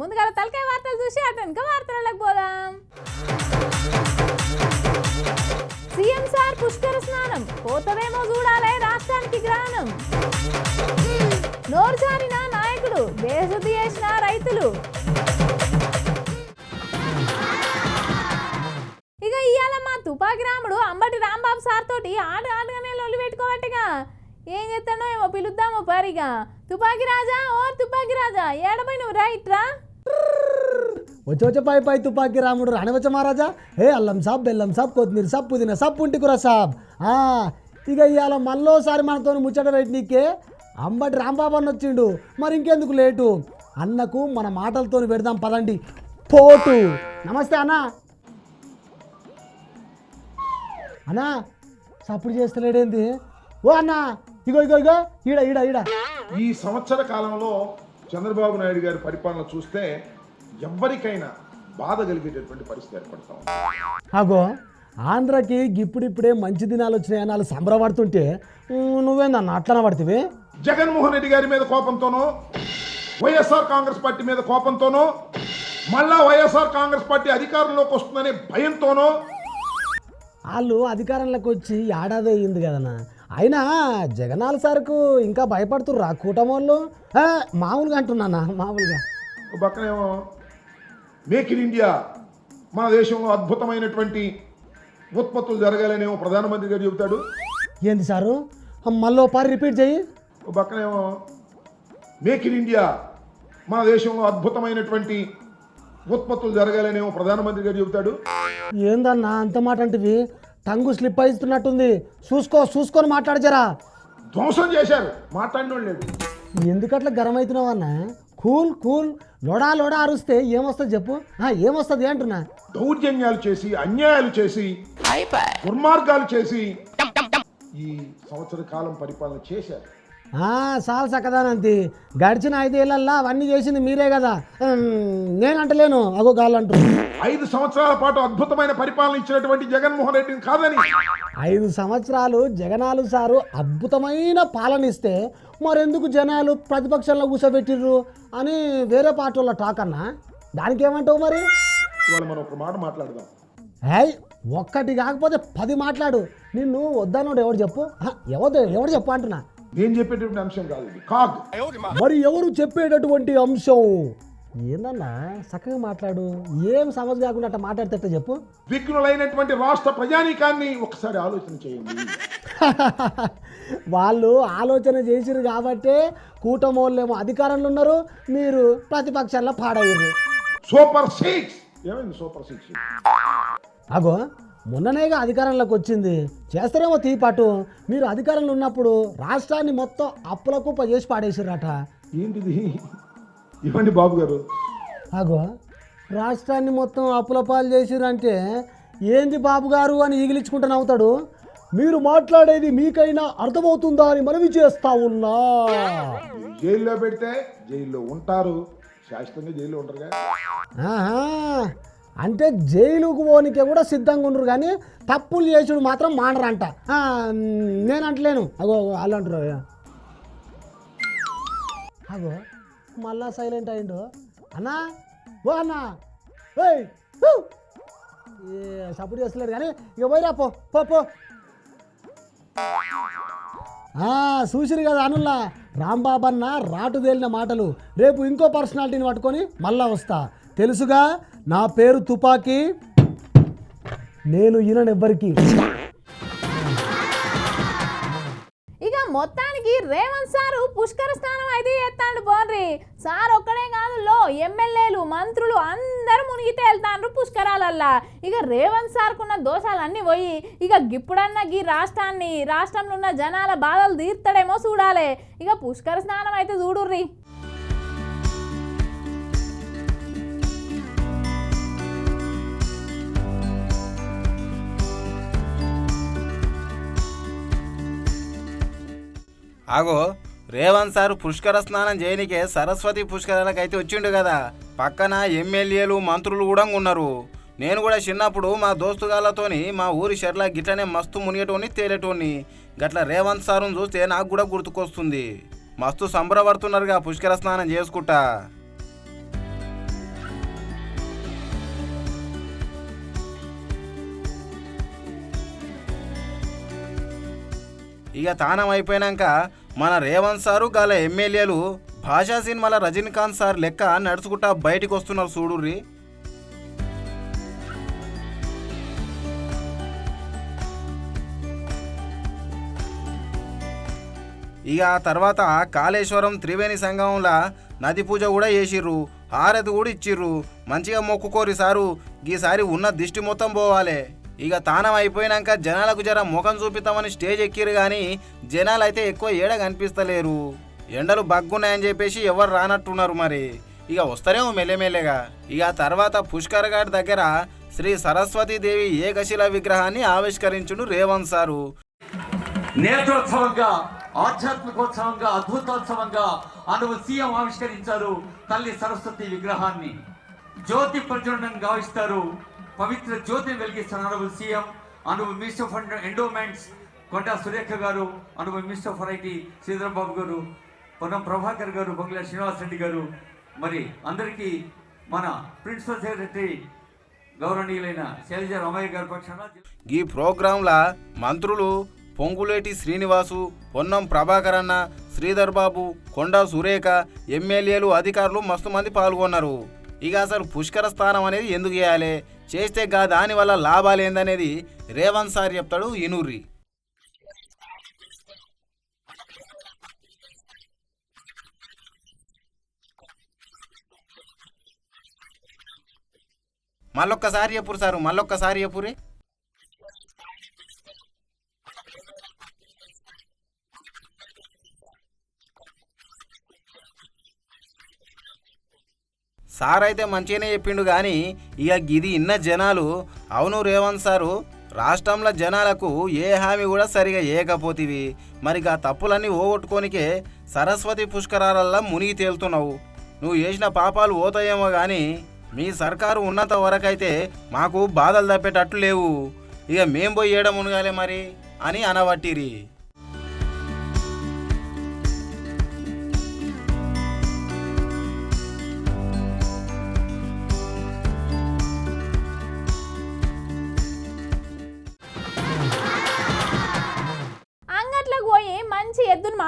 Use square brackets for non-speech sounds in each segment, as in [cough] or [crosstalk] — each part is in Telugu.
ముందుగా తలకాయ వార్తలు చూసి అటెనక వార్తలకు పోదాం. సీఎం సార్ పుష్కర స్నానం పోతవేమో చూడాలే రాష్ట్రానికి గ్రహణం నోరు జారిన నాయకుడు బేసుద్ది చేసిన రైతులు. ఇక ఇవాళ మా తుపాకి రాముడు అంబటి రాంబాబు సార్ తోటి ఆట ఆటగానే లొల్లి పెట్టుకోవట్టుగా. ఏం చేస్తాడో ఏమో పిలుద్దామో పరిగా. తుపాకి రాజా? ఓ తుపాకి రాజా ఏడపోయి నువ్వు రైట్ రా. వచ్చి వచ్చే పై పై తుపాకీ రాముడు రానివచ్చ మహారాజా. ఏ అల్లం సాబ్ బెల్లం సాబ్ కొత్తిమీర సాబ్ పుదీనా సాబ్ పుంటికూర సాబ్. ఆ, ఇక ఇవాళ మళ్ళోసారి మనతో ముచ్చట నీకే. అంబటి రాంబాబు అన్న వచ్చిండు. మరి ఇంకెందుకు లేటు? అన్నకు మన మాటలతో పెడదాం పదండి. పోటు. నమస్తే అన్న. అన్నా సప్పుడు చేస్తలేడేంది? ఓ అన్నా. ఇగో ఇగో ఇగో. ఈడ ఈడ ఈడ. ఈ సంవత్సర కాలంలో చంద్రబాబు నాయుడు గారి పరిపాలన చూస్తే ఎవ్వరికైనా బాధ కలిగేటటువంటి పరిస్థితి ఏర్పడతా అగో ఆంధ్రకి ఇప్పుడిప్పుడే మంచి దినాలు వచ్చినాయని వాళ్ళు సంబరపడుతుంటే నువ్వేందన్న అట్లనే పడుతుంది జగన్మోహన్ రెడ్డి గారి మీద కోపంతోనో వైఎస్ఆర్ కాంగ్రెస్ పార్టీ మీద కోపంతోనో మళ్ళా వైఎస్ఆర్ కాంగ్రెస్ పార్టీ అధికారంలోకి వస్తుందనే భయంతోనో వాళ్ళు అధికారంలోకి వచ్చి ఏడాది అయ్యింది కదన్న? అయినా జగనాల సార్కు ఇంకా భయపడుతుర్రా కూటమోళ్ళు మామూలుగా అంటున్నానా మామూలుగా. పక్కనేమో మేక్ ఇన్ ఇండియా మన దేశంలో అద్భుతమైనటువంటి ఉత్పత్తులు జరగాలనేమో ప్రధానమంత్రి గారు చెబుతాడు. ఏంది సారు? మళ్ళీ పారి రిపీట్ చెయ్యి. ఒక పక్కనేమో మేక్ ఇన్ ఇండియా మన దేశంలో అద్భుతమైనటువంటి ఉత్పత్తులు జరగాలనేమో ప్రధానమంత్రి గారు చెబుతాడు. ఏందన్నా అంత మాట అంటివి? టంగు స్లిప్ అయిస్తున్నట్టుంది. చూసుకో చూసుకొని మాట్లాడజరా. ధ్వంసం చేశారు. మాట్లాడినోడు లేడు. ఎందుకట్లా గరం అవుతున్నావు అన్న? Cool cool. లోడా లోడా అరుస్తే ఏమొస్తుంది చెప్పు? ఆ, ఏమొస్తుంది అంటున్నా? దౌర్జన్యాలు చేసి అన్యాయాలు చేసి దుర్మార్గాలు చేసి ఈ సంవత్సర కాలం పరిపాలన చేశారు. చాలు చక్కదానంతి గడిచిన ఐదేళ్ళల్లా అవన్నీ చేసింది మీరే కదా. నేనంటలేను అగో గాలంటూ. ఐదు సంవత్సరాల పాటు అద్భుతమైన పరిపాలన ఇచ్చినటువంటి జగన్మోహన్ రెడ్డిని కాదని. ఐదు సంవత్సరాలు జగనాలు సారు అద్భుతమైన పాలన ఇస్తే మరెందుకు జనాలు ప్రతిపక్షంలో కూర్చోబెట్టిర్రు అని వేరే పార్టీ వాళ్ళ టాక్ అన్నా? దానికి ఏమంటావు మరి? ఇవాళ మనం ఒక మాట మాట్లాడదాం. ఏయ్ ఒక్కటి కాకపోతే పది మాట్లాడు. నిన్ను వద్దన్నోడు ఎవడు చెప్పు? ఆ, ఎవడు ఎవడు చెప్పు అంటున్నా? నేను చెప్పేటటువంటి అంశం కాదు ఇది. కాగ్ మరి ఎవరు చెప్పేటటువంటి అంశం? ఏందన్నా? చక్కగా మాట్లాడు. ఏం సమస్య కాకుండా అట్లా మాట్లాడితే చెప్పు? విఘ్నులైనటువంటి రాష్ట్ర ప్రజానీకాన్ని ఒకసారి ఆలోచన చేయండి. [laughs] వాళ్ళు ఆలోచన చేసిరు కాబట్టే కూటమోళ్ళేమో అధికారంలో ఉన్నారు. మీరు ప్రతిపక్షాల్లో పాడయ్యారు సూపర్ సిక్స్. ఏమైంది సూపర్ సిక్స్? అగో మొన్ననేగా అధికారంలోకి వచ్చింది. చేస్తారేమో తీపాటు మీరు అధికారంలో ఉన్నప్పుడు రాష్ట్రాన్ని మొత్తం అప్పుల కుప్ప చేసి పాడేసిర్రట. ఏంటిది? ఇవ్వండి బాబు గారు. అగో రాష్ట్రాన్ని మొత్తం అప్పుల పాలు చేసిరంటే ఏంది బాబు గారు అని ఈగిలించుకుంటూ నవ్వుతాడు. మీరు మాట్లాడేది మీకైనా అర్థమవుతుందా అని మనవి చేస్తా ఉన్నా. జైల్లో పెడితే జైల్లో ఉంటారు. శాశ్వతంగా జైల్లో ఉంటారుగా. ఆహా, అంటే జైలుకు పోనీకే కూడా సిద్ధంగా ఉండరు కానీ తప్పులు చేసుడు మాత్రం మానరంట. నేను అంటలేను అగో వాళ్ళు అంటారు అగో మళ్ళా సైలెంట్ అయిండు. అన్నా ఓ అన్నా. ఓయ్ ఏ సపోర్ట్ చేస్తలేరు కానీ ఇక పోయిరా పో పో పో. చూసిరు కదా అనుల్లా. రాంబాబన్న రాటు తేలిన మాటలు. రేపు ఇంకో పర్సనాలిటీని పట్టుకొని మళ్ళా వస్తా. తెలుసుగా? నా పేరు తుపాకీ నేను ఈయనెవ్వరికి ఇక మొత్తానికి రేవంత్ సారు పుష్కర స్నానం అయితే ఎత్తాండు బోర్రి. సార్ ఒక్కడే కాదు లో ఎమ్మెల్యేలు మంత్రులు అందరూ మునిగితే వెళ్తాండ్రు పుష్కరాలల్లా. ఇక రేవంత్ సార్కున్న దోషాలన్నీ పోయి ఇక గిప్పుడన్న గీ రాష్ట్రాన్ని రాష్ట్రంలో ఉన్న జనాల బాధలు తీర్తాడేమో చూడాలి. ఇక పుష్కర స్నానం అయితే చూడుర్రి. ఆగో రేవంత్ సార్ పుష్కర స్నానం చేయనికే సరస్వతి పుష్కరాలకు అయితే వచ్చిండు కదా. పక్కన ఎమ్మెల్యేలు మంత్రులు కూడా ఉన్నారు. నేను కూడా చిన్నప్పుడు మా దోస్తుగాళ్ళతోని మా ఊరి షర్లా గిట్లనే మస్తు మునిగేటోని తేలేటోని గట్ల రేవంత్ సారు చూస్తే నాకు కూడా గుర్తుకొస్తుంది. మస్తు సంబరపడుతున్నారుగా పుష్కర స్నానం చేసుకుంటా. ఇక తానం అయిపోయాక మన రేవంత్ సారు గల ఎమ్మెల్యేలు భాషా సినిమాల రజనీకాంత్ సార్ లెక్క నడుచుకుంటా బయటికి వస్తున్నారు చూడుర్రి. ఇక ఆ తర్వాత కాళేశ్వరం త్రివేణి సంఘంలా నది పూజ కూడా చేసిర్రు. హారతి కూడా ఇచ్చిర్రు. మంచిగా మొక్కుకోరి సారు. ఈసారి ఉన్న దిష్టి మొత్తం పోవాలి. ఇక తానం అయిపోయినాక జనాలకు జర ముఖం చూపిస్తామని స్టేజ్ ఎక్కిరు కానీ జనాలు అయితే ఎక్కువ ఏడ కనిపిస్తలేరు. ఎండలు బగ్గున్నాయని చెప్పేసి ఎవరు రానట్టున్నారు మరి. ఇక వస్తారేమో మెల్లెమెల్లెగా ఇక తర్వాత పుష్కర్ ఘాట్ దగ్గర శ్రీ సరస్వతీదేవి ఏకశిల విగ్రహాన్ని ఆవిష్కరించుడు రేవంత్ సారు. నేత్రోత్సవంగా ఆధ్యాత్మికోత్సవంగా అద్భుతోత్సవంగా అనువు సీఎం ఆవిష్కరించారు తల్లి సరస్వతి విగ్రహాన్ని. జ్యోతి ప్రజ్వలనం గావిస్తారు పవిత్ర జ్యోతిని వెలిగిస్తున్న అనుభవ సీఎం అనుభవ minister fund endowments Konda Surekha garu అనుభవ minister for IT Sridhar Babu garu Ponnam Prabhakar గారు బొంగుల శ్రీనివాస్ రెడ్డి గారు. మరి అందరికీ మన ప్రిన్సిపల్ సెక్రటరీ గౌరవనీయులైన శైలజ రామయ్య గారి పక్షాన ఈ ప్రోగ్రాంలా మంత్రులు పొంగులేటి శ్రీనివాసు పొన్నం ప్రభాకర్ అన్న శ్రీధర్ బాబు కొండా సురేఖ ఎమ్మెల్యేలు అధికారులు మస్తు మంది పాల్గొన్నారు. ఇక అసలు పుష్కర స్థానం అనేది ఎందుకు చేయాలి? చేస్తే గా దానివల్ల లాభాలు ఏందనేది రేవంత్ సార్ చెప్తాడు ఇనూరి. మళ్ళొక్కసారి చెప్పురు సారు మళ్ళొక్కసారి చెప్పురి. సార్ అయితే మంచిగానే చెప్పిండు కానీ ఇక ఇది ఇన్న జనాలు అవును రేవంత్ సారు రాష్ట్రంలో జనాలకు ఏ హామీ కూడా సరిగా ఏకపోతివి మరి ఆ తప్పులన్నీ ఓగొట్టుకోనికే సరస్వతి పుష్కరాలల్లా మునిగి తేలుతున్నావు. నువ్వు చేసిన పాపాలు పోతాయేమో కానీ మీ సర్కారు ఉన్నంత వరకైతే మాకు బాధలు తప్పేటట్లు లేవు. ఇక మేం పోయి ఏడ మునగాలే మరి అని అనబట్టిరి.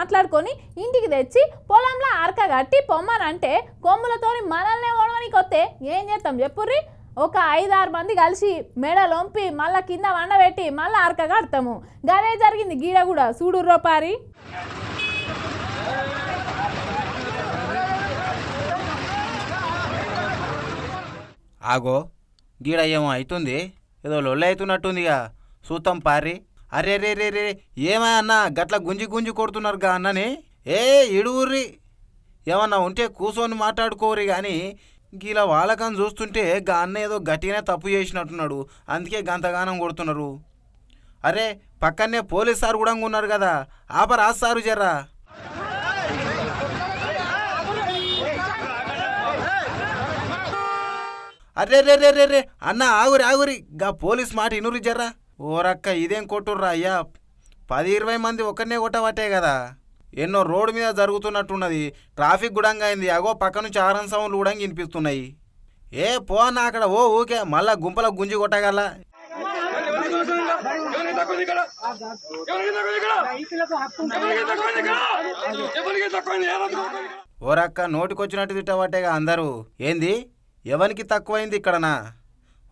మాట్లాడుకొని ఇంటికి తెచ్చి పొలంలో అరక కట్టి పొమ్మనంటే కొమ్ములతోని మనల్ని ఓడవనికి వస్తే ఏం చేస్తాం చెప్పుర్రి? ఒక ఐదారు మంది కలిసి మెడలొంపి మళ్ళా కింద వండబెట్టి మళ్ళీ అరక కడతాము. గదే జరిగింది గీడ కూడా. చూడుర్రో పారి. ఆగో గీడ ఏమో అవుతుంది ఏదో లొల్లె అవుతున్నట్టుందిగా. సూతం పారి. అరే రే రే రే ఏమా అన్న గట్ల గుంజి గుంజి కొడుతున్నారు గా అన్నని? ఏ ఇడుగుర్రి ఏమన్నా ఉంటే కూర్చొని మాట్లాడుకోరి కానీ గీలా వాళ్ళకని చూస్తుంటే గా అన్న ఏదో గట్టిగానే తప్పు చేసినట్టున్నాడు. అందుకే గంతగానం కొడుతున్నారు. అరే పక్కనే పోలీస్ సార్ కూడా ఉన్నారు కదా ఆపరా సారు జర్రా. అరే రే రే రే రే అన్న ఆగురి ఆగురి గా పోలీస్ మాట ఇనురు జర్రా. ఓరక్క ఇదేం కొట్టుర్రా అయ్యా? పది ఇరవై మంది ఒకరినే కొట్టబట్టే కదా. ఎన్నో రోడ్డు మీద జరుగుతున్నట్టున్నది. ట్రాఫిక్ గుడంగా అయింది. అగో పక్క నుంచి ఆరన్ సౌండ్లు కూడా వినిపిస్తున్నాయి. ఏ పో అన్న అక్కడ ఓ ఊకే. మళ్ళా గుంపల గుంజి కొట్టగల ఓరక్క నోటికొచ్చినట్టు తిట్టబట్టేగా అందరూ. ఏంది? ఎవరికి తక్కువైంది ఇక్కడనా?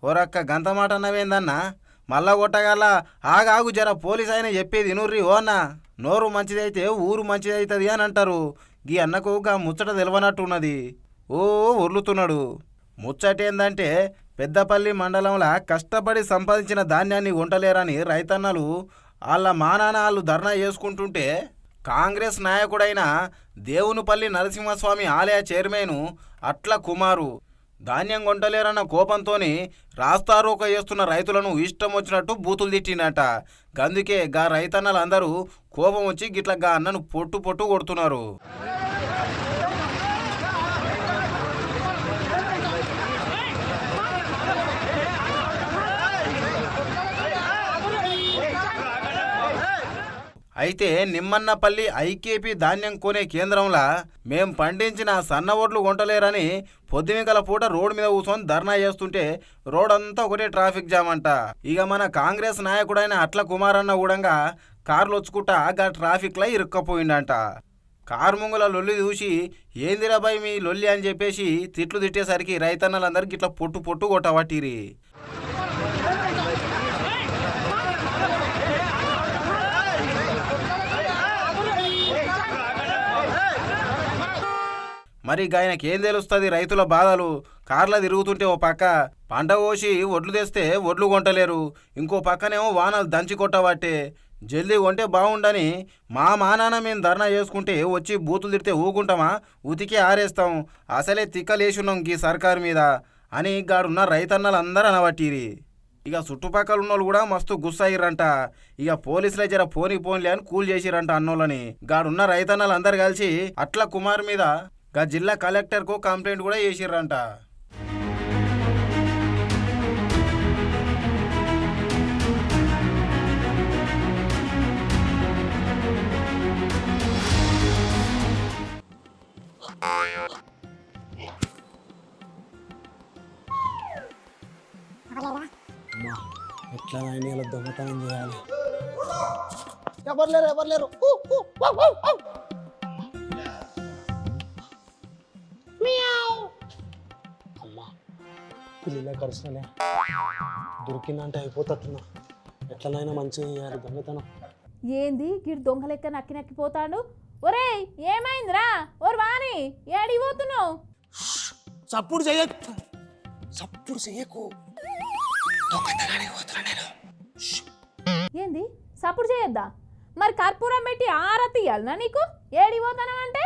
ఓరక్క గంత మాట అన్నవేందన్నా? మళ్ళా కొట్టగల. ఆగాగు జర పోలీస్ అయినా చెప్పేది వినుర్రి ఓనా నోరు మంచిదైతే ఊరు మంచిదైతుంది అని అంటారు. గీ అన్నకు గా ముచ్చట తెలియనట్టున్నది ఓ ఉర్లుతున్నాడు ముచ్చటేందంటే పెద్దపల్లి మండలంలో కష్టపడి సంపాదించిన ధాన్యాన్ని వంటలేరని రైతన్నలు వాళ్ళ మానాన వాళ్ళు ధర్నా చేసుకుంటుంటే కాంగ్రెస్ నాయకుడైన దేవునిపల్లి నరసింహస్వామి ఆలయ చైర్మన్ అట్ల కుమారు. ధాన్యం కొంటలేరన్న కోపంతోని రాస్తారోక చేస్తున్న రైతులను ఇష్టం వచ్చినట్టు బూతులు తిట్టినట గందుకే గా రైతన్నలందరూ కోపం వచ్చి గిట్ల గా అన్నను పొట్టు పొట్టు కొడుతున్నారు. అయితే నిమ్మన్నపల్లి ఐకేపీ ధాన్యం కొనే కేంద్రంలో మేం పండించిన సన్న ఓట్లు కొంటలేరని పొద్దుమికల పూట రోడ్డు మీద కూర్చొని ధర్నా చేస్తుంటే రోడంతా ఒకటే ట్రాఫిక్ జామ్ అంట. ఇక మన కాంగ్రెస్ నాయకుడైన అట్ల కుమారన్న కూడా కార్లు వచ్చుకుంటా గా ట్రాఫిక్లో ఇరుక్కపోయిండంట. కారు ముంగుల లొల్లి చూసి ఏందిరా బాయ్ మీ లొల్లి అని చెప్పేసి తిట్లు తిట్టేసరికి రైతన్నలందరికీ ఇట్లా పొట్టు పొట్టు కొట్టబట్టిరి. మరి ఆయనకి ఏం తెలుస్తుంది రైతుల బాధలు? కార్ల తిరుగుతుంటే ఓ పక్క పంట కోసి ఒడ్లు తెస్తే ఒడ్లు కొంటలేరు. ఇంకో పక్కనేమో వానలు దంచి కొట్టబట్టే జల్దీ కొంటే బాగుండని మా మానాన మేము ధర్నా చేసుకుంటే వచ్చి బూతులు తిడితే ఊకుంటామా? ఉతికి ఆరేస్తాం. అసలే తిక్కలేసున్నాం ఈ సర్కారు మీద అని గాడున్న రైతన్నలు అందరూ అనబట్టిరి. ఇక చుట్టుపక్కల ఉన్నోళ్ళు కూడా మస్తు గుస్సయ్యారంట ఇక పోలీసులే జర పోని పోన్లే అని కూల్ చేసిరంట అన్నోళ్ళని. గాడున్న రైతన్నలు అందరు కలిసి అట్ల కుమార్ మీద గా జిల్లా కలెక్టర్కు కంప్లైంట్ కూడా చేసిర్రంట. అమ్మా ఎట్లా దొంగతనం చేయాలి? ఎవరు లేరు ఎవరు లేరు. పిల్లలే కరిసినలే దొరికిందంటే అయిపోతట్టున్నా. ఎట్లనైనా మంచిగా చేయాలి దొంగతనం. ఏంది? గిడు దొంగ లెక్క నక్కి నక్కిపోతాడు ఒరేయ్ ఏమైందిరా? ఓర్ వాణి ఏడికి పోతున్నావు? చప్పుడు చప్పుడు నేను. ఏంది? సపోర్ట్ చేయొద్దా? మరి కర్పూరం పెట్టి ఆరతి ఇయ్యాలనా నీకు? ఏడికి పోతానం అంటే?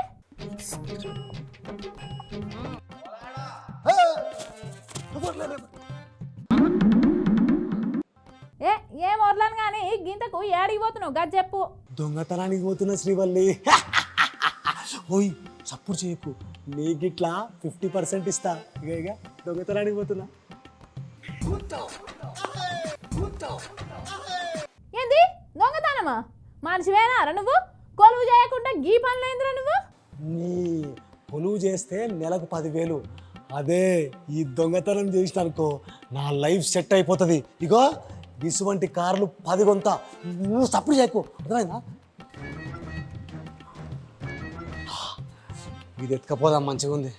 పోతున్నావు గది చెప్పు. దొంగతనానికి పోతున్న శ్రీవల్లి. [laughs] ఓయ్ చప్పుడు చేయకు. నీకిట్లా ఫిఫ్టీ పర్సెంట్ ఇస్తా. ఇక ఇక దొంగతనానికి పోతున్నా. ఏంది? దొంగతనమా? మనిషివేనారా నువ్వు? కొలువు చేయకుండా గీ పనులైందిరా నువ్వు? నీ కొలువు చేస్తే నెలకు పదివేలు. అదే ఈ దొంగతనం చేసిన అనుకో నా లైఫ్ సెట్ అయిపోతుంది. ఇగో ఇటువంటి కార్లు పది కొంత నువ్వు సప్పుడు చేయకు. అర్థమైందా? ఇది ఎత్తుకపోదాం మంచిగా ఉంది.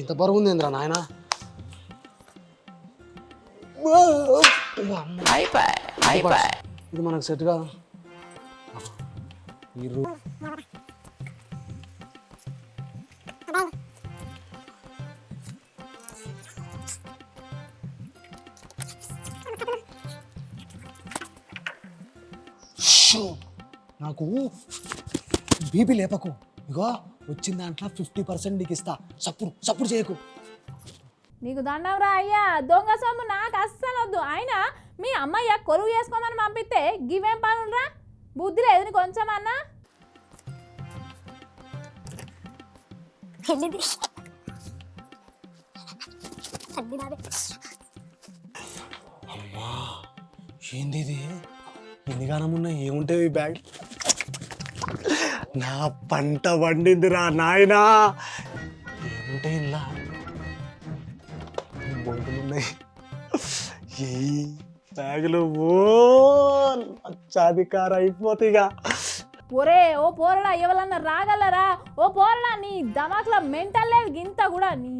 ఇంత బరువు ఉంది ఏంద్రా నాయన? ఇది మనకు సెట్ కాదు. బీపీ లేపకు. ఇగో వచ్చిన దాంట్లో ఫిఫ్టీ పర్సెంట్ నీకు ఇస్తా. సప్పుడు సప్పుడు చేయకు. నీకు దండం రా అయ్యా. దొంగ సొమ్ము నాకు అస్సలు వద్దు. అయినా మీ అమ్మయ్య కొలువు చేసుకోమని పంపిస్తే గివేం పనులురా బుద్ధి లేదు నీకు కొంచెం అన్నా? ఏంది ఇది ఎన్ని గానం ఉన్నాయి ఏముంటాయి ఈ బ్యాగ్ నా పంట వండిందిరా నాయనా. ఏముంటాయి ఇలా? బొంగులు ఉన్నాయి ఈ బ్యాగులు ఓ లక్షాధికార అయిపోతాయిగా ఒరే ఓ పోరడా ఎవరన్నా రాగలరా? ఓ పోరడా నీ దమాక్లో మెంటల్ లేదు గింత కూడా నీ.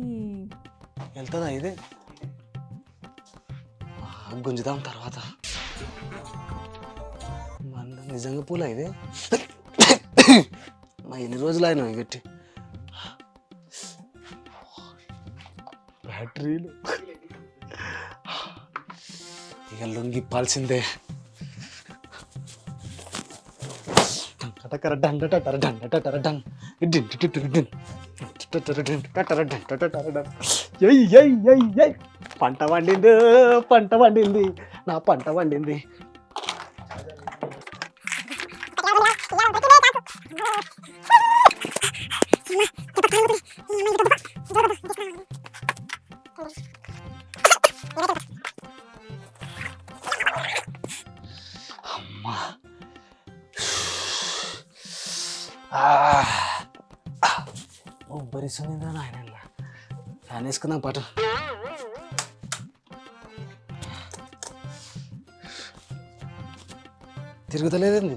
వెళ్తుందా ఇది? గుంజుదాం తర్వాత. నిజంగా పూల ఇది? మా ఎన్ని రోజులు అయినా ఇవి పెట్టి? బ్యాటరీలు. ఇక ఎయ్ ఎయ్ పంట వండింది పంట వండింది. నా పంట వండింది. ఉబ్బరిస్తుందా నాయన ఫ్యాన్ వేసుకుందాం పాట తిరుగుతలేదండి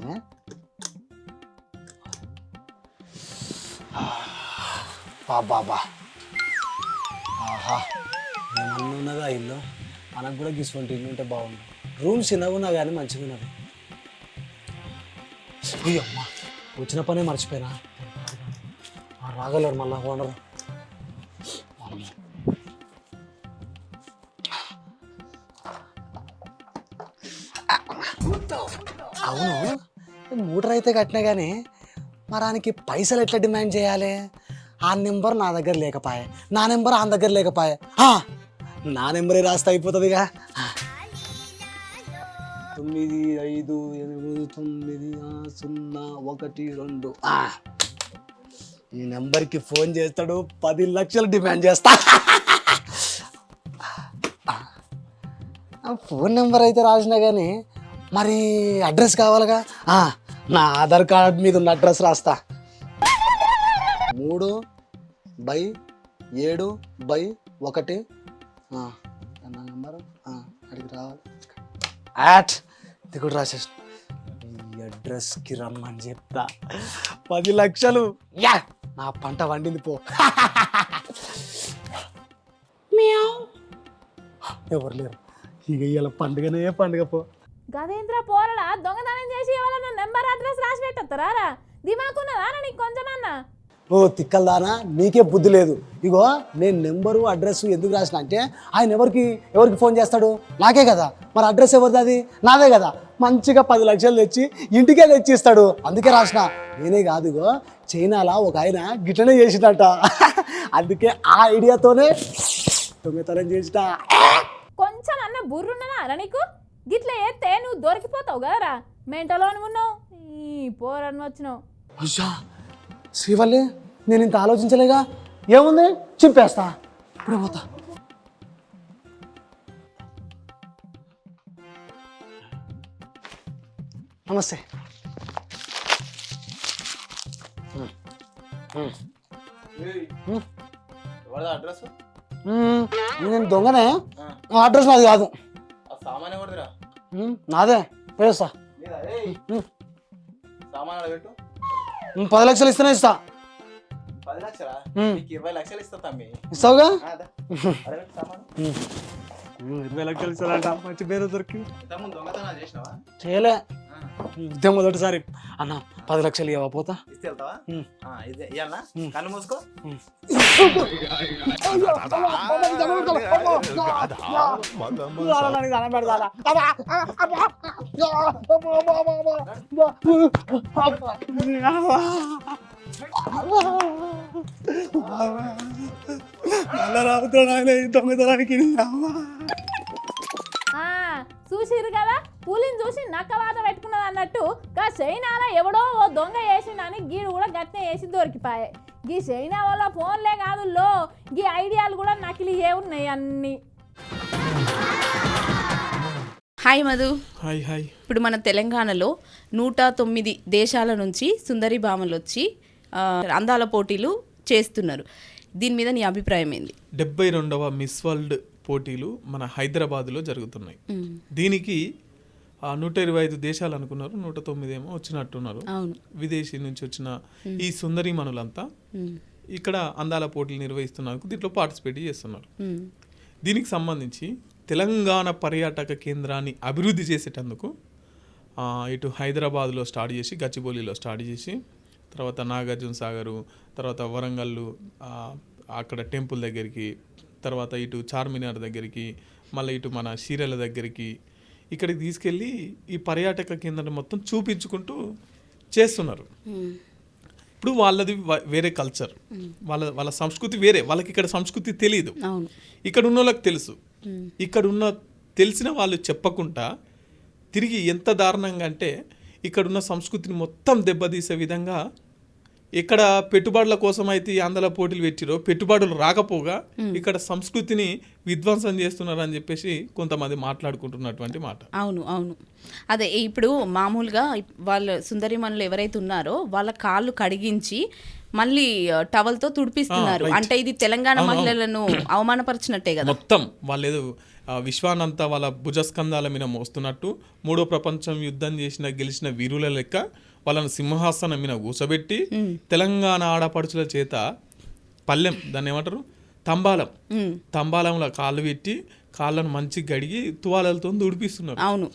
బాబా ఆహా ఏమన్నా ఉన్నదా ఇల్లు మనకు కూడా గిసుకుంటే ఇల్లు ఉంటే బాగుంది రూమ్ చిన్నగా కానీ మంచిగా ఉన్నది అమ్మా వచ్చిన పనే మర్చిపోయినా రాగలరు మళ్ళా ఓనర్. అవును మూటర్ అయితే కట్టినా కానీ మరానికి పైసలు ఎట్లా డిమాండ్ చేయాలి? ఆ నెంబర్ నా దగ్గర లేకపాయే నా నెంబర్ ఆ దగ్గర లేకపాయే. నా నెంబరే రాస్తే అయిపోతుందిగా. తొమ్మిది ఐదు ఎనిమిది తొమ్మిది సున్నా ఒకటి రెండు ఈ నెంబర్కి ఫోన్ చేస్తాడు పది లక్షలు డిమాండ్ చేస్తా. ఫోన్ నెంబర్ అయితే రాసినా కానీ మరి అడ్రస్ కావాలిగా? నా ఆధార్ కార్డ్ మీద ఉన్న అడ్రస్ రాస్తా. మూడు బై ఏడు బై ఒకటి. నా నెంబరు? అడిగి రావాలి. యాట్ ఇది కూడా రాసేసి అడ్రస్కి రమ్మని చెప్తా. పది లక్షలు. యా! నా పంట వండింది పో. ఎవరు లేరు. ఇక ఇవాళ పండుగనే పండుగ పో. గదేంద్ర పోరడా? దొంగతనం చేసి ఎవరన్నా నెంబర్ అడ్రస్ రాసి పెట్టేస్తారా దిమాకున్నదా నీకు కొంచెమన్నా? ఓ తిక్కల్దానా నీకే బుద్ధి లేదు. ఇగో నేను నెంబరు అడ్రస్ ఎందుకు రాసిన అంటే ఆయన ఎవరికి ఎవరికి ఫోన్ చేస్తాడు? నాకే కదా. మరి అడ్రస్ ఎవరిది అది? నాదే కదా. మంచిగా పది లక్షలు తెచ్చి ఇంటికే తెచ్చి ఇస్తాడు అందుకే రాసిన నేనే కాదు ఇగో చైనాలో ఒక ఆయన గిట్లనే చేసినట్ట [laughs] అందుకే ఆ ఐడియాతోనే దొంగతనం చేసిన. కొంచెం అన్న బుర్రున్నదా నీకు? గిట్ల ఎత్తే నువ్వు దొరికిపోతావు కదరా. మెంటలోని ఉన్నావు. ఈ పోరని వచ్చినావు. అయ్యా శ్రీవల్లి నేను ఇంత ఆలోచించలేగా? ఏముంది? చింపేస్తా. ఇప్పుడే పోతా. నమస్తే. అడ్రస్? నేను దొంగనే? అడ్రస్ నాది కాదు. నాదే. మ్మ్, పది లక్షలు ఇస్తేనే ఇస్తా. ఇరవై లక్షలు ఇస్తా తమ్మి. ఇస్తావుగా? అరే సామాన్. మ్మ్, ఇరవై లక్షలు ఇస్తాడంట మంచి పేరు దొరికి. ఇంతకుముందు దొంగతనాలు చేసినావా? చేయలే. ఇదే మొదటిసారి. అన్న పది లక్షలు ఇవ్వ పోతా? ఇస్తే వెళ్తావా మ్మ్. ఆ, చూసిర్రు కదా? పులిని చూసి నక్కవాత పెట్టుకున్నది అన్నట్టు గా చైనాలో ఎవడో ఓ దొంగ వేసిండని గీడు కూడా గట్టే వేసి దొరికిపాయే. గీ చైనా వల్ల ఫోన్లే కాదు లో గీ ఐడియాలు కూడా నకిలీ ఏ ఉన్నాయి అన్ని. హాయ్ మధు. Hi hi. ఇప్పుడు మన తెలంగాణలో నూట తొమ్మిది దేశాల నుంచి సుందరి భామలు వచ్చి అందాల పోటీలు చేస్తున్నారు. దీని మీద నీ అభిప్రాయం ఏంది? డెబ్బై రెండవ మిస్ వరల్డ్ పోటీలు మన హైదరాబాద్లో జరుగుతున్నాయి. దీనికి నూట ఇరవై ఐదు దేశాలు అనుకున్నారు నూట తొమ్మిది ఏమో వచ్చినట్టున్నారు. విదేశీ నుంచి వచ్చిన ఈ సుందరి మనులంతా ఇక్కడ అందాల పోటీలు నిర్వహిస్తున్నందుకు దీంట్లో పార్టిసిపేట్ చేస్తున్నారు. దీనికి సంబంధించి తెలంగాణ పర్యాటక కేంద్రాన్ని అభివృద్ధి చేసేటందుకు ఇటు హైదరాబాద్లో స్టార్ట్ చేసి గచ్చిబౌలిలో స్టార్ట్ చేసి తర్వాత నాగార్జున సాగరు తర్వాత వరంగల్లు అక్కడ టెంపుల్ దగ్గరికి తర్వాత ఇటు చార్మినార్ దగ్గరికి మళ్ళీ ఇటు మన చీరల దగ్గరికి ఇక్కడికి తీసుకెళ్ళి ఈ పర్యాటక కేంద్రాన్ని మొత్తం చూపించుకుంటూ చేస్తున్నారు. ఇప్పుడు వాళ్ళది వేరే కల్చర్. వాళ్ళ వాళ్ళ సంస్కృతి వేరే. వాళ్ళకి ఇక్కడ సంస్కృతి తెలియదు ఇక్కడ ఉన్న వాళ్ళకి తెలుసు ఇక్కడ ఉన్న తెలిసిన వాళ్ళు చెప్పకుండా తిరిగి ఎంత దారుణంగా అంటే ఇక్కడున్న సంస్కృతిని మొత్తం దెబ్బతీసే విధంగా ఇక్కడ పెట్టుబడుల కోసం అయితే ఈ ఆంధ్ర పోటీలు పెట్టిరో పెట్టుబడులు రాకపోగా ఇక్కడ సంస్కృతిని విధ్వంసం చేస్తున్నారని చెప్పేసి కొంతమంది మాట్లాడుకుంటున్నటువంటి మాట. అవును అవును. అదే ఇప్పుడు మామూలుగా వాళ్ళ సుందరిమణులు ఎవరైతే ఉన్నారో వాళ్ళ కాళ్ళు కడిగించి మళ్ళీ ఆ, టవల్తో తుడిపిస్తున్నారు. అంటే ఇది తెలంగాణ మహిళలను [clears throat] అవమానపరిచినట్టే కదా? మొత్తం వాళ్ళు ఏదో ఆ, విశ్వానంతా వాళ్ళ భుజస్కంధాల మీద మోస్తున్నట్టు మూడో ప్రపంచం యుద్ధం చేసిన గెలిచిన వీరుల లెక్క వాళ్ళని సింహాసనం మీద కూర్చోబెట్టి తెలంగాణ ఆడపడుచుల చేత పల్లెం దాన్ని ఏమంటారు? తంబాలం. తంబాలంలో కాళ్ళు పెట్టి కాళ్ళను మంచి గడిగి తువాలలతో దుడిపిస్తున్నారు అవును.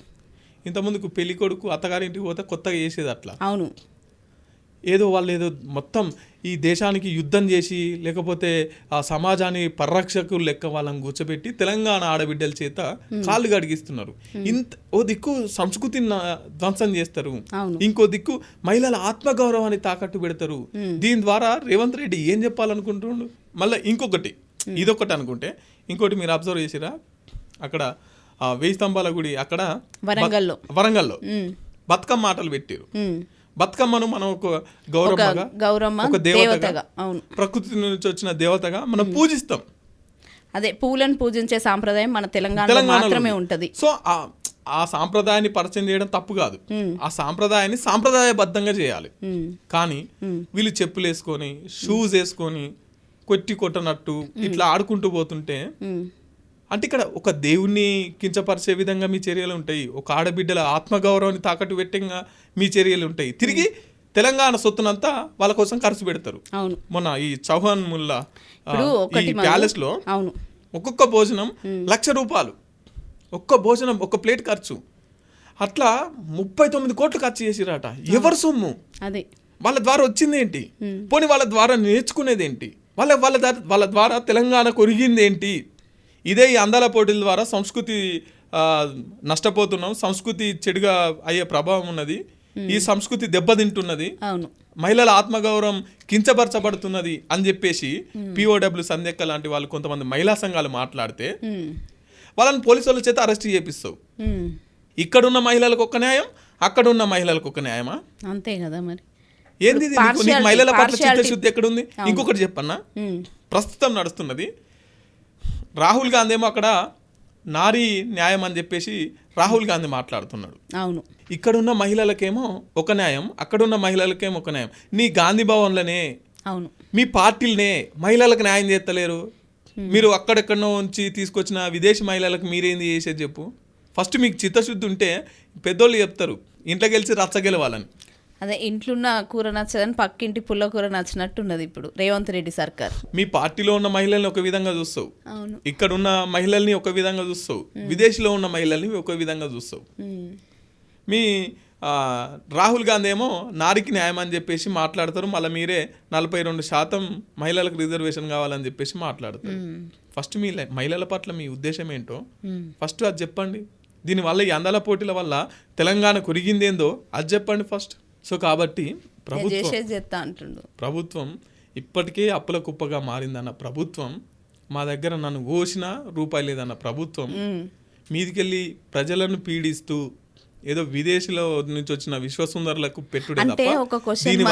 ఇంతకుముందుకు పెళ్ళి కొడుకు అత్తగారింటికి పోతే కొత్తగా చేసేది అట్లా. అవును. ఏదో వాళ్ళు ఏదో మొత్తం ఈ దేశానికి యుద్ధం చేసి లేకపోతే ఆ సమాజాన్ని పరిరక్షకులు లెక్క వాళ్ళని కూర్చోబెట్టి తెలంగాణ ఆడబిడ్డల చేత కాళ్ళు గడిగిస్తున్నారు ఇంత ఓ దిక్కు సంస్కృతిని ధ్వంసం చేస్తారు. ఇంకో దిక్కు మహిళల ఆత్మగౌరవాన్ని తాకట్టు పెడతారు. దీని ద్వారా రేవంత్ రెడ్డి ఏం చెప్పాలనుకుంటుండు? మళ్ళీ ఇంకొకటి. ఇదొకటి అనుకుంటే ఇంకోటి మీరు అబ్జర్వ్ చేసిరా? అక్కడ వెయ్యి స్తంభాల గుడి అక్కడ వరంగల్లో. వరంగల్లో. బతుకమ్మ ఆటలు పెట్టారు. బతుకమ్మను మనం ఒక గౌరమ్మగా గౌరమ్మ, ఒక దేవతగా, అవును. ప్రకృతి నుంచి వచ్చిన దేవతగా మనం పూజిస్తాం. అదే పూలను పూజించే సాంప్రదాయం మన తెలంగాణలో మాత్రమే. ఉంటది. సో ఆ ఆ సాంప్రదాయాన్ని పరిచయం చేయడం తప్పు కాదు. ఆ సాంప్రదాయాన్ని సాంప్రదాయబద్ధంగా చేయాలి. కానీ వీళ్ళు చెప్పులు వేసుకొని షూస్ వేసుకొని కొట్టి కొట్టనట్టు ఇట్లా ఆడుకుంటూ పోతుంటే అంటే ఇక్కడ ఒక దేవుణ్ణి కించపరిచే విధంగా మీ చర్యలు ఉంటాయి. ఒక ఆడబిడ్డల ఆత్మగౌరవాన్ని తాకట్టు పెట్టంగా మీ చర్యలు ఉంటాయి. తిరిగి తెలంగాణ సొత్తునంతా వాళ్ళ కోసం ఖర్చు పెడతారు. అవును. మొన్న ఈ చౌహాన్ ముల్లా ఈ ప్యాలెస్లో అవును. ఒక్కొక్క భోజనం లక్ష రూపాయలు. ఒక్క భోజనం ఒక్క ప్లేట్ ఖర్చు. అట్లా ముప్పై తొమ్మిది కోట్లు ఖర్చు చేసిరట ఎవరు సొమ్ము? అదే. వాళ్ళ ద్వారా వచ్చింది ఏంటి? పోనీ వాళ్ళ ద్వారా నేర్చుకునేది ఏంటి? వాళ్ళ వాళ్ళ వాళ్ళ ద్వారా తెలంగాణ కొరిగింది ఏంటి? ఇదే ఈ అందాల పోటీల ద్వారా సంస్కృతి నష్టపోతున్నాం. సంస్కృతి చెడుగా అయ్యే ప్రభావం ఉన్నది. ఈ సంస్కృతి దెబ్బతింటున్నది. మహిళల ఆత్మగౌరవం కించపరచబడుతున్నది అని చెప్పేసి పిఓడబ్ల్యూ సంధ్యక్క లాంటి వాళ్ళు కొంతమంది మహిళా సంఘాలు మాట్లాడితే వాళ్ళని పోలీసు వాళ్ళ చేత అరెస్ట్ చేపిస్తావు. ఇక్కడున్న మహిళలకు ఒక న్యాయం అక్కడున్న మహిళలకు ఒక న్యాయమా? అంతే కదా మరి. ఏంది మహిళల పట్ల చిత్తశుద్ధి ఎక్కడుంది? ఇంకొకటి చెప్పన్నా. ప్రస్తుతం నడుస్తున్నది రాహుల్ గాంధీ ఏమో అక్కడ నారీ న్యాయం అని చెప్పేసి రాహుల్ గాంధీ మాట్లాడుతున్నాడు. అవును. ఇక్కడున్న మహిళలకేమో ఒక న్యాయం అక్కడున్న మహిళలకేమో ఒక న్యాయం. నీ గాంధీ భవన్లనే అవును. మీ పార్టీలనే మహిళలకు న్యాయం చేస్తలేరు. మీరు అక్కడెక్కడనో ఉంచి తీసుకొచ్చిన విదేశీ మహిళలకు మీరేంది చేసేది చెప్పు. ఫస్ట్ మీకు చిత్తశుద్ధి ఉంటే పెద్దోళ్ళు చెప్తారు ఇంట్లో గెలిచి రచ్చ గెలవాలని. అదే ఇంట్లున్న కూర నచ్చదని పక్కింటి పుల్ల కూర నచ్చినట్టున్నది ఇప్పుడు. రేవంత్ రెడ్డి సర్కార్. మీ పార్టీలో ఉన్న మహిళల్ని ఒక విధంగా చూస్తావు. అవును. ఇక్కడ ఉన్న మహిళల్ని ఒక విధంగా చూస్తావు. విదేశీలో ఉన్న మహిళల్ని ఒక విధంగా చూస్తావు. మీ రాహుల్ గాంధీ ఏమో నారికి న్యాయం అని చెప్పేసి మాట్లాడతారు. మళ్ళీ మీరే నలభై రెండు శాతం మహిళలకు రిజర్వేషన్ కావాలని చెప్పేసి మాట్లాడతారు. ఫస్ట్ మీ మహిళల పట్ల మీ ఉద్దేశం ఏంటో? ఫస్ట్ అది చెప్పండి. దీనివల్ల ఈ అందాల పోటీల వల్ల తెలంగాణ కొరిగిందేందో అది చెప్పండి ఫస్ట్. సో కాబట్టి ప్రభుత్వం చేసేది చేస్తా అంటుండు. ప్రభుత్వం ఇప్పటికే అప్పుల కుప్పగా మారిందన్న ప్రభుత్వం మా దగ్గర నన్ను కోసిన రూపాయి లేదన్న ప్రభుత్వం మీదికెళ్ళి ప్రజలను పీడిస్తూ ఏదో విదేశీలో నుంచి వచ్చిన విశ్వసుందరులకు పెట్టుడే అంటే ఒక క్వశ్చన్.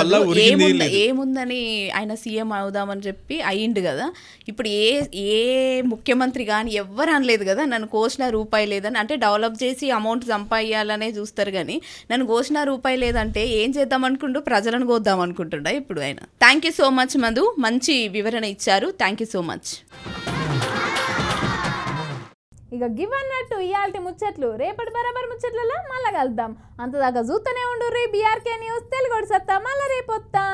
ఏముందని ఆయన సీఎం అవుదామని చెప్పి అయ్యిండు కదా. ఇప్పుడు ఏ ఏ ముఖ్యమంత్రి కానీ ఎవ్వరు అనలేదు కదా. నన్ను కోసిన రూపాయి లేదని. అంటే డెవలప్ చేసి అమౌంట్ సంపాదించాలనే చూస్తారు కానీ నన్ను కోసిన రూపాయి లేదంటే ఏం చేద్దాం అనుకుంటూ ప్రజలను కోద్దాం అనుకుంటుండ ఇప్పుడు ఆయన. Thank you so much Madhu మంచి వివరణ ఇచ్చారు. థ్యాంక్ యూ సో మచ్ ఇక గివ్ అన్నట్టు ఇయాల్టి ముచ్చట్లు. రేపటి బరాబర్ ముచ్చట్లలో మళ్ళా కలుద్దాం. అంతదాకా చూస్తూనే ఉండు రీ బీఆర్కే న్యూస్ తెలుగు సత్తా మళ్ళా రేపొత్తా.